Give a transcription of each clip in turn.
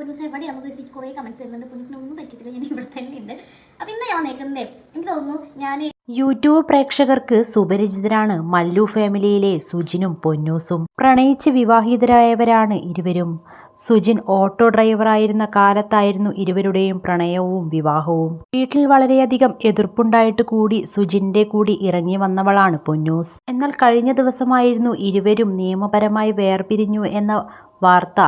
പൊന്നൂസ് എവിടെയാണെന്ന് ചോദിച്ചിട്ട് കുറേ കമൻസ് വരുന്നുണ്ട്. പൊന്നൂസിന് ഒന്നും പറ്റിയിട്ടില്ല ഞാൻ ഇവിടെ തന്നെ ഉണ്ട്. അപ്പോൾ ഇന്ന് ഞാൻ നേക്കുന്നേ എനിക്ക് തോന്നുന്നു ഞാൻ യൂട്യൂബ് പ്രേക്ഷകർക്ക് സുപരിചിതരാണ് മല്ലു ഫാമിലിയിലെ സുജിനും പൊന്നൂസും. പ്രണയിച്ച് വിവാഹിതരായവരാണ് ഇരുവരും. സുജിൻ ഓട്ടോ ഡ്രൈവറായിരുന്ന കാലത്തായിരുന്നു ഇരുവരുടെയും പ്രണയവും വിവാഹവും. വീട്ടിൽ വളരെയധികം എതിർപ്പുണ്ടായിട്ട് കൂടി സുജിന്റെ കൂടി ഇറങ്ങി വന്നവളാണ് പൊന്നൂസ്. എന്നാൽ കഴിഞ്ഞ ദിവസമായിരുന്നു ഇരുവരും നിയമപരമായി വേർപിരിഞ്ഞു എന്ന വാർത്ത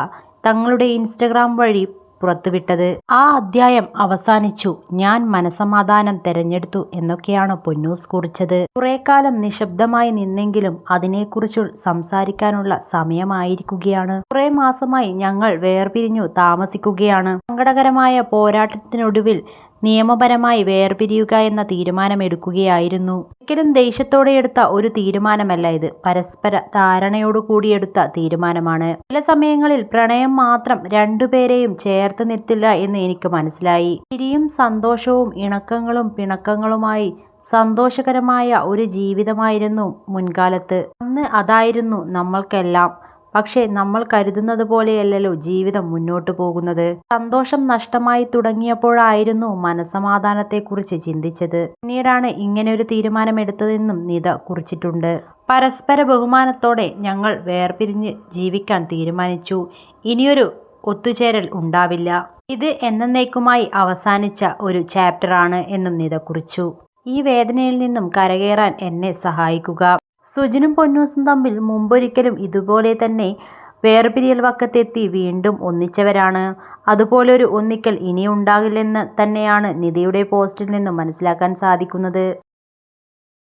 തങ്ങളുടെ ഇൻസ്റ്റഗ്രാം വഴി പുറത്തുവിട്ടത്. ആ അധ്യായം അവസാനിച്ചു. ഞാൻ മനസമാധാനം തെരഞ്ഞെടുത്തു എന്നൊക്കെയാണ് പൊന്നൂസ് കുറിച്ചത്. കുറേക്കാലം നിശബ്ദമായി നിന്നെങ്കിലും അതിനെക്കുറിച്ചു സംസാരിക്കാനുള്ള സമയമായിരിക്കുകയാണ്. കുറേ മാസമായി ഞങ്ങൾ വേർപിരിഞ്ഞു താമസിക്കുകയാണ്. സങ്കടകരമായ പോരാട്ടത്തിനൊടുവിൽ നിയമപരമായി വേർപിരിയുക എന്ന തീരുമാനമെടുക്കുകയായിരുന്നു. ഒരിക്കലും ദേഷ്യത്തോടെ എടുത്ത ഒരു തീരുമാനമല്ല ഇത്. പരസ്പര ധാരണയോടുകൂടി എടുത്ത തീരുമാനമാണ്. ചില സമയങ്ങളിൽ പ്രണയം മാത്രം രണ്ടുപേരെയും ചേർത്ത് നിർത്തില്ല എന്ന് എനിക്ക് മനസ്സിലായി. ചിരിയും സന്തോഷവും ഇണക്കങ്ങളും പിണക്കങ്ങളുമായി സന്തോഷകരമായ ഒരു ജീവിതമായിരുന്നു മുൻകാലത്ത്. അന്ന് അതായിരുന്നു നമ്മൾക്കെല്ലാം. പക്ഷേ നമ്മൾ കരുതുന്നത് പോലെയല്ലല്ലോ ജീവിതം മുന്നോട്ടു പോകുന്നത്. സന്തോഷം നഷ്ടമായി തുടങ്ങിയപ്പോഴായിരുന്നു മനസമാധാനത്തെക്കുറിച്ച് ചിന്തിച്ചത്. പിന്നീടാണ് ഇങ്ങനെയൊരു തീരുമാനമെടുത്തതെന്നും നിത കുറിച്ചിട്ടുണ്ട്. പരസ്പര ബഹുമാനത്തോടെ ഞങ്ങൾ വേർപിരിഞ്ഞ് ജീവിക്കാൻ തീരുമാനിച്ചു. ഇനിയൊരു ഒത്തുചേരൽ ഉണ്ടാവില്ല. ഇത് എന്നേക്കുമായി അവസാനിച്ച ഒരു ചാപ്റ്ററാണ് എന്നും നിത കുറിച്ചു. ഈ വേദനയിൽ നിന്നും കരകയറാൻ എന്നെ സഹായിക്കുക. സുജിനും പൊന്നൂസും തമ്മിൽ മുമ്പൊരിക്കലും ഇതുപോലെ തന്നെ വേർപിരിയൽ വക്കത്തെത്തി വീണ്ടും ഒന്നിച്ചവരാണ്. അതുപോലൊരു ഒന്നിക്കൽ ഇനിയുണ്ടാകില്ലെന്ന് തന്നെയാണ് നിധിയുടെ പോസ്റ്റിൽ നിന്നും മനസ്സിലാക്കാൻ സാധിക്കുന്നത്.